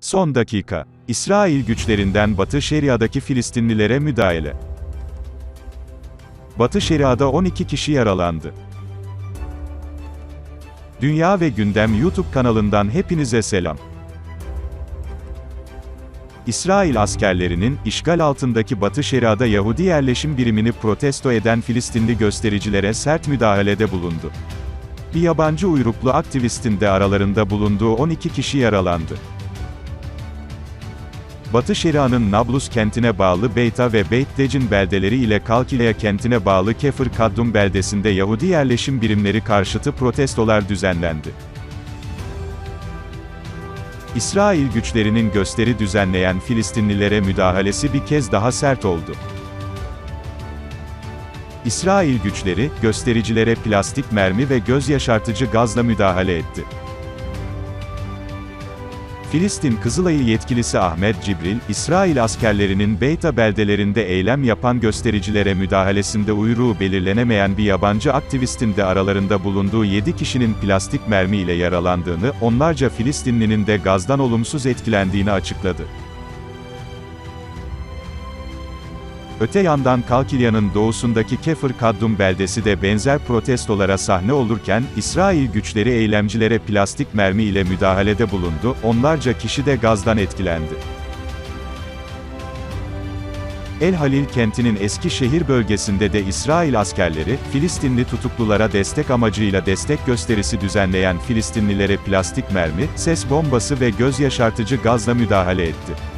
Son dakika. İsrail güçlerinden Batı Şeria'daki Filistinlilere müdahale. Batı Şeria'da 12 kişi yaralandı. Dünya ve Gündem YouTube kanalından hepinize selam. İsrail askerlerinin, işgal altındaki Batı Şeria'da Yahudi yerleşim birimini protesto eden Filistinli göstericilere sert müdahalede bulundu. Bir yabancı uyruklu aktivistin de aralarında bulunduğu 12 kişi yaralandı. Batı Şeria'nın Nablus kentine bağlı Beyta ve Beyt Decin beldeleri ile Kalkileya kentine bağlı Kefir Kaddum beldesinde Yahudi yerleşim birimleri karşıtı protestolar düzenlendi. İsrail güçlerinin gösteri düzenleyen Filistinlilere müdahalesi bir kez daha sert oldu. İsrail güçleri, göstericilere plastik mermi ve göz yaşartıcı gazla müdahale etti. Filistin Kızılayı yetkilisi Ahmet Cibril, İsrail askerlerinin Beyta beldelerinde eylem yapan göstericilere müdahalesinde uyruğu belirlenemeyen bir yabancı aktivistin de aralarında bulunduğu 7 kişinin plastik mermi ile yaralandığını, onlarca Filistinlinin de gazdan olumsuz etkilendiğini açıkladı. Öte yandan Kalkilya'nın doğusundaki Kefir Kaddum beldesi de benzer protestolara sahne olurken, İsrail güçleri eylemcilere plastik mermi ile müdahalede bulundu, onlarca kişi de gazdan etkilendi. El Halil kentinin eski şehir bölgesinde de İsrail askerleri, Filistinli tutuklulara destek amacıyla destek gösterisi düzenleyen Filistinlilere plastik mermi, ses bombası ve göz yaşartıcı gazla müdahale etti.